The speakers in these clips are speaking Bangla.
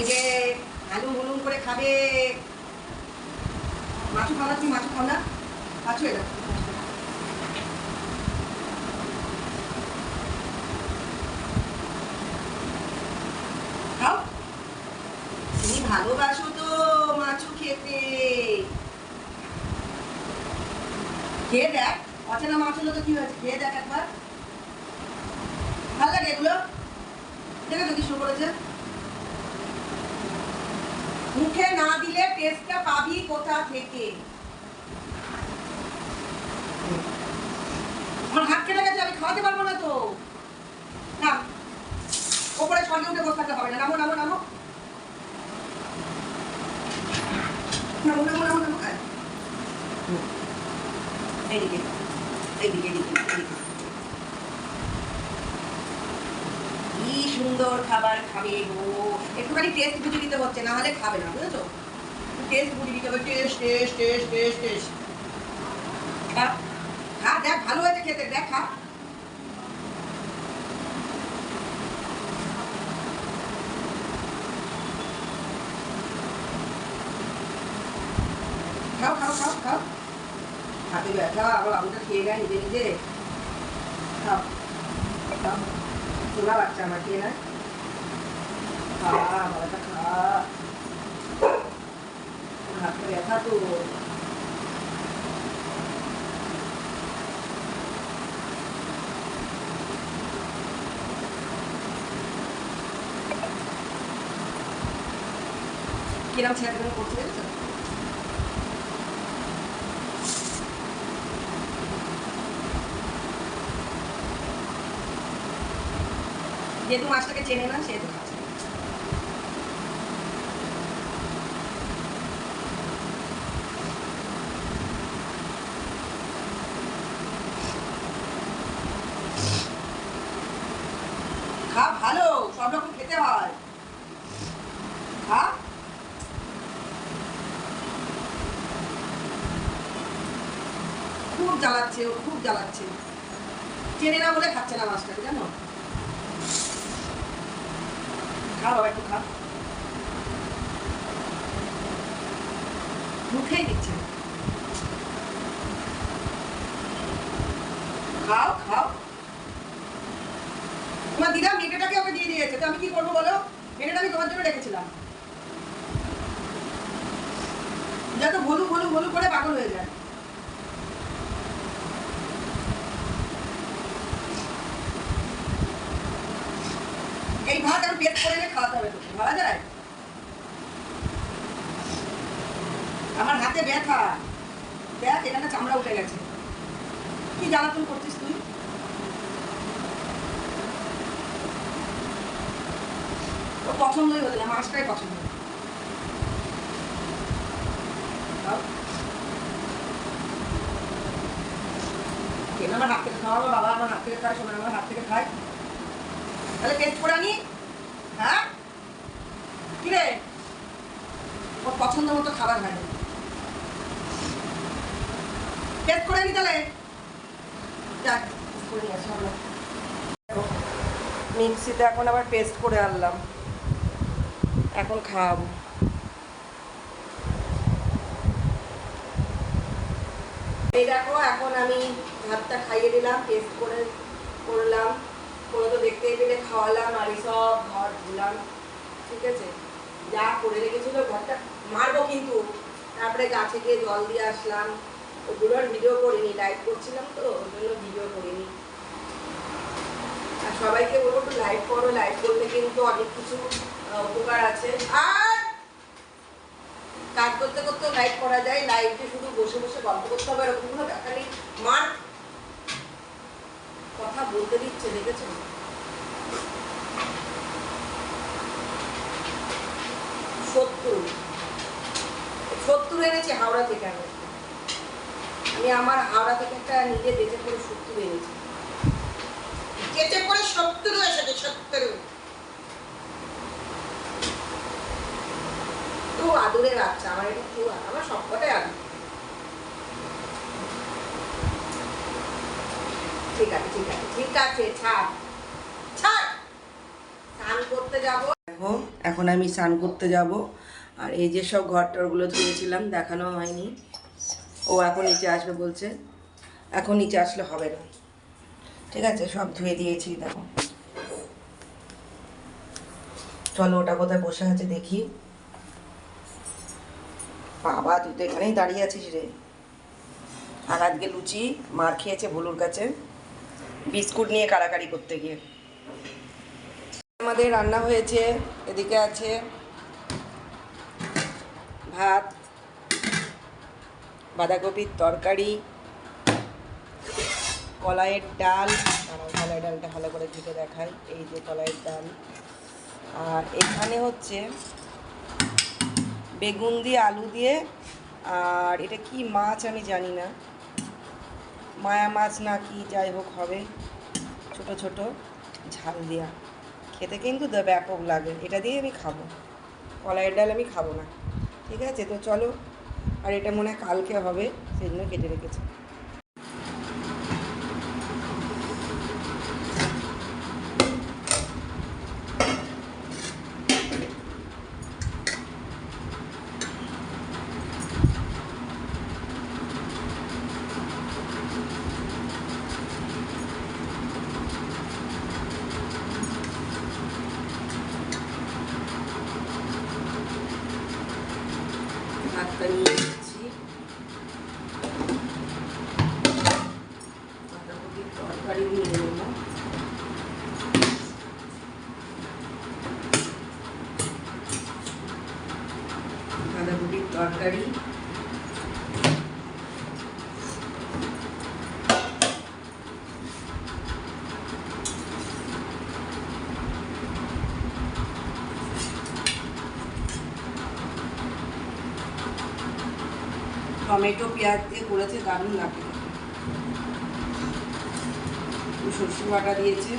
এই যে আলু হুলুম করে খাবে। মাছু খাও না তুমি মাছু খাও না মাছু এটা ভালোবাসো তো মাছু খেতে। খেয়ে দেখ, অচেনা মাছ হলো তো কি হয়েছে? খেয়ে দেখ একবার। ভালো লাগে এগুলো? দেখে তো কি শুরু করেছে? মুখে না দিলে টেস্টটা পাবি কোথা থেকে? আমার হাত কেটে গেছে, আমি খাওয়াতে পারব না তো। না, ওপরে ছয় উঠে বসে হবে না নামো নামো নামো আয়। হুম। এইদিকে এইদিকে এইদিকে এইদিকে কি সুন্দর খাবার খাবে গো? একটুখানি টেস্ট বুঝে দিতে হচ্ছে না হলে খাবে না, বুঝেছ? টেস্ট বুঝে দিতে হবে taste taste taste taste taste খা খা, দেখ, ভালো হয়েছে খেতে, দেখ, খা। খাও খাও খাও খাও। হাতে ব্যথা, আবার আবুটা খেয়ে নেয় নিজে নিজে। খাও খাও। চোলা বাচ্চা আমার খেয়ে নেয় খা বাবাটা খা। হাতে ব্যথা তো। কিরম ছেলেগুলো করছে যেহেতু মাছটাকে চেনে না, সেহেতু ভালো, সব রকম খেতে হয়। খা। খুব জ্বালাচ্ছে ও, খুব জ্বালাচ্ছে। চেনে না বলে খাচ্ছে না মাছটাকে, জানো? খা একটু খা মুখেই দিচ্ছে খাও খাও। তোমার দিদা মেয়েটাকে ওকে দিয়ে দিয়েছে, তো আমি কি করব বলো? মেয়েটা আমি তোমার জন্য রেখেছিলাম। যত ভলু ভলু ভলু করে পাগল হয়ে যায় এই ভাত আমি পেট করে এনে খাওয়াতে হবে তোকে ভাবা যায় আমার হাতে ব্যথা। দেখ, এখানে চামড়া উঠে গেছে। কি জ্বালাতন করছিস তুই? পছন্দই হতো মাছটাই পছন্দ। আমার হাত থেকে খাওয়াবো, বাবা আমার হাত থেকে খায়, সোনা আমার হাত থেকে খায়। তাহলে টেস্ট করে আনি। হ্যাঁ? কি রে ওর পছন্দ মতো খাবার হয় না টেস্ট করে আনি তাহলে? যাক করে নিয়ে আসি মিক্সিতে এখন আবার পেস্ট করে আনলাম। এখন খাওয়াবো। এই দেখো এখন আমি ভাতটা খাইয়ে দিলাম পেস্ট করে করলাম। করে তো দেখতেই পেলে খাওয়ালাম আর সব ঘর ধুলাম। ঠিক আছে? যা করে রেখেছিল ঘরটা মারবো কিন্তু। তারপরে গাছে গিয়ে জল দিয়ে আসলাম। ওগুলো ভিডিও করিনি লাইভ করছিলাম তো, ওই জন্য ভিডিও করিনি। আর সবাইকে বলব একটু লাইভ করো লাইভ করলে কিন্তু অনেক কিছু উপকার আছে। আর কাজ করতে করতে লাইভ করা যায় লাইভে শুধু বসে বসে গল্প করতে হবে এরকম কোনো ব্যাপার মার, কথা বলতে দিচ্ছে, দেখেছ? সত্তর। সত্তর এনেছি হাওড়া থেকে আমি। আমি আমার হাওড়া থেকে একটা নিজে বেঁচে করে সত্তর এনেছি কেটে করে সত্তর এসেছে সত্তর। তো আদুরে বাচ্চা, আমার এটা একটু আমার সবকটাই আদুর। ঠিক আছে ঠিক আছে ঠিক আছে, ছাড়। দেখো, এখন আমি স্নান করতে যাব। আর এই যে সব ঘর টরগুলো ধুয়েছিলাম দেখানো হয়নি। ও এখন নিচে আসবে বলছে। এখন নিচে আসলে হবে না। ঠিক আছে, সব ধুয়ে দিয়েছি, দেখো। চলো, ওটা কোথায় বসে আছে দেখি। বাবা, তুই তো এখানেই দাঁড়িয়ে আছিস রে। আর আজকে লুচি মার খেয়েছে ভুলুর কাছে। বিস্কুট নিয়ে কাড়াকাড়ি করতে গিয়ে। আমাদের রান্না হয়েছে, এদিকে আছে ভাত, বাঁধাকপির তরকারি, কলাইয়ের ডাল, দাঁড়াও কলাই ডালটা ভালো করে ঘেটে দেখাই, এই যে কলাইয়ের ডাল। আর এখানে হচ্ছে বেগুন দিয়ে আলু দিয়ে, আর এটা কি মাছ আমি জানি না। মায়া মাছ না কি যাই হোক হবে, ছোট ছোট ঝাল দিয়া। খেতে কিন্তু ব্যাপক লাগে। এটা দিয়ে আমি খাব। কলাইয়ের ডাল আমি খাব না। ঠিক আছে? তো চলো। আর এটা মনে হয় কালকে হবে সেই জন্য কেটে রেখেছি। ভাতটা নিয়ে এসেছি বাঁধাকপির তরকারি নিয়ে নেব বাঁধাকপির তরকারি টমেটো পেঁয়াজ দিয়ে করেছে দারুণ লাগে। সরষে বাটা দিয়েছে।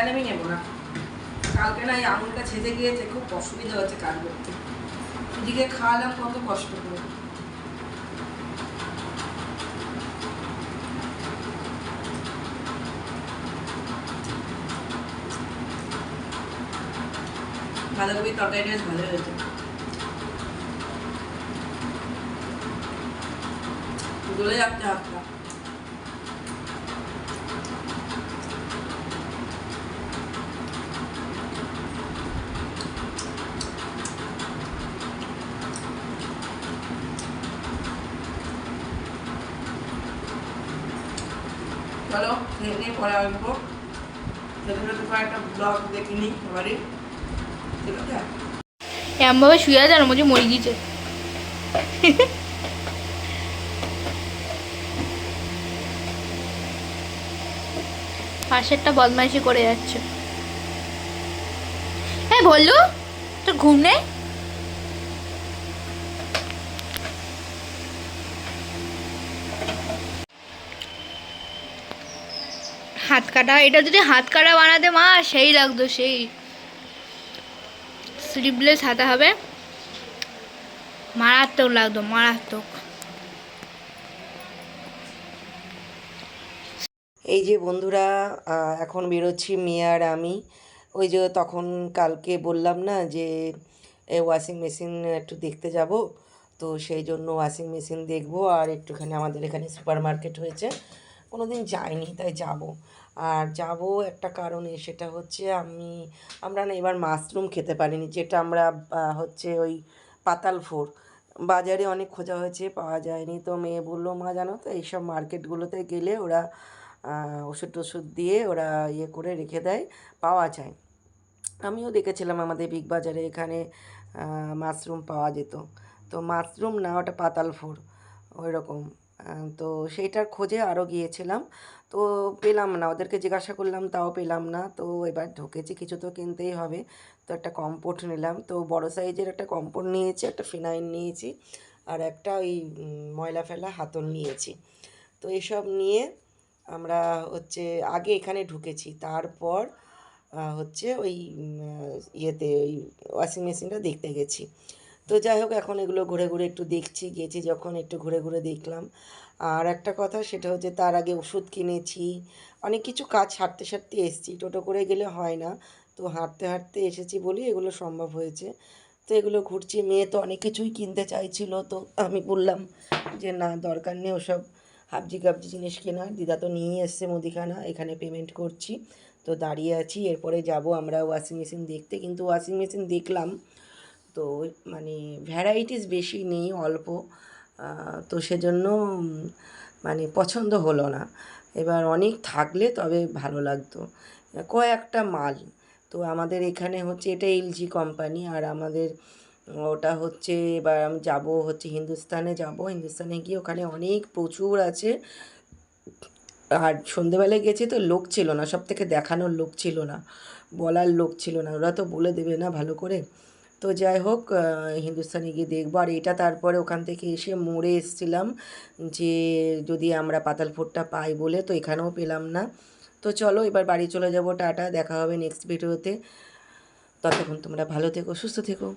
ডাল আমি নেব না। কালকে না এই আঙুলটা ছেঁচে গিয়েছে, খুব অসুবিধা হচ্ছে কাজ করতে। এদিকে খাওয়ালাম, কত কষ্ট করে। বাঁধাকপির তরকারিটা বেশ ভালো হয়েছে। গলে যাচ্ছে হাতটা। চলো নিয়ে পরে আসব কয়েকটা ব্লগ সবারই ঠিক আছে এমনভাবে শুয়ে আছে আর মধ্যে মরে গিয়েছে। পাশেরটা বদমাইশি করে যাচ্ছে। হ্যাঁ বললু তোর ঘুম নেই হাত কাটা এটা যদি হাত কাটা বানাতে মা, সেই লাগতো, সেই। স্লিভলেস হাতে হবে। মারাত্মক লাগতো, মারাত্মক। এই যে বন্ধুরা এখন বেরোচ্ছি মেয়ে আর আমি। ওই যে তখন কালকে বললাম না যে ওয়াশিং মেশিন একটু দেখতে যাব। তো সেই জন্য ওয়াশিং মেশিন দেখব, আর একটুখানি আমাদের এখানে সুপার মার্কেট হয়েছে। কোনো দিন যাইনি, তাই যাব। আর যাব একটা কারণে, সেটা হচ্ছে আমি, আমরা না এবার মাশরুম খেতে পারিনি, যেটা আমরা হচ্ছে ওই পাতাল ফোর বাজারে অনেক খোঁজা হয়েছে, পাওয়া যায়নি। তো মেয়ে বলল, মা, জানো তো, এইসব মার্কেটগুলোতে গেলে ওরা ওষুধ টষুধ দিয়ে ওরা ইয়ে করে রেখে দেয়, পাওয়া যায়। আমিও দেখেছিলাম আমাদের বিগ বাজারে এখানে মাশরুম পাওয়া যেত। তো মাশরুম না, ওটা পাতাল ফোর ওই রকম তো সেইটার খোঁজে আরও গিয়েছিলাম। তো পেলাম না, ওদেরকে জিজ্ঞাসা করলাম, তাও পেলাম না। তো এবার ঢুকেছি, কিছু তো কিনতেই হবে। তো একটা কম্পোট নিলাম। তো বড় সাইজের একটা কম্পোট নিয়েছি, একটা ফিনাইল নিয়েছি, আর একটা ওই ময়লা ফেলা হাতল নিয়েছি। তো এসব নিয়ে আমরা হচ্ছে আগে এখানে ঢুকেছি। তারপর হচ্ছে ওই ইয়েতে ওই ওয়াশিং মেশিনটা দেখতে গেছি। তো যাই হোক, এখন এগুলো ঘুরে ঘুরে একটু দেখছি, গেছি যখন একটু ঘুরে ঘুরে দেখলাম। আর একটা কথা, সেটা হচ্ছে তার আগে ওষুধ কিনেছি। অনেক কিছু কাজ সারতে সারতে এসেছি, টোটো করে গেলে হয় না। তো হাঁটতে হাঁটতে এসেছি বলেই এগুলো সম্ভব হয়েছে। তো এগুলো ঘুরছি, মেয়ে তো অনেক কিছুই কিনতে চাইছিল। তো আমি বললাম যে, না, দরকার নেই ওসব হাবজি গাবজি জিনিস কেনার। দিদা তো নিয়ে এসছে মুদিখানা, এখানে পেমেন্ট করছি। তো দাঁড়িয়ে আছি, এরপরে যাব আমরা ওয়াশিং মেশিন দেখতে। কিন্তু ওয়াশিং মেশিন দেখলাম তো মানে ভ্যারাইটিস বেশি নেই, অল্প তো সেজন্য মানে পছন্দ হলো না। এবার অনেক থাকলে তবে ভালো লাগতো। কয়েকটা মাল, তো আমাদের এখানে হচ্ছে এটা এলজি কোম্পানি আর আমাদের ওটা হচ্ছে এবার আমি যাব হচ্ছে হিন্দুস্তানে যাব। হিন্দুস্তানে গিয়ে ওখানে অনেক প্রচুর আছে। আর সন্ধেবেলায় গেছি তো লোক ছিল না সব থেকে দেখানোর লোক ছিল না, বলার লোক ছিল না। ওরা তো বলে দেবে না ভালো করে। তো যাই হোক হিন্দুস্থানে গিয়ে দেখব। আর এটা তারপরে ওখান থেকে এসে মোড়ে এসছিলাম যে যদি আমরা পাতাল পাতালপুরটা পাই বলে, তো এখানেও পেলাম না। তো চলো, এবার বাড়ি চলে যাব। টাটা, দেখা হবে নেক্সট ভিডিওতে ততক্ষণ তোমরা ভালো থেকো, সুস্থ থেকো।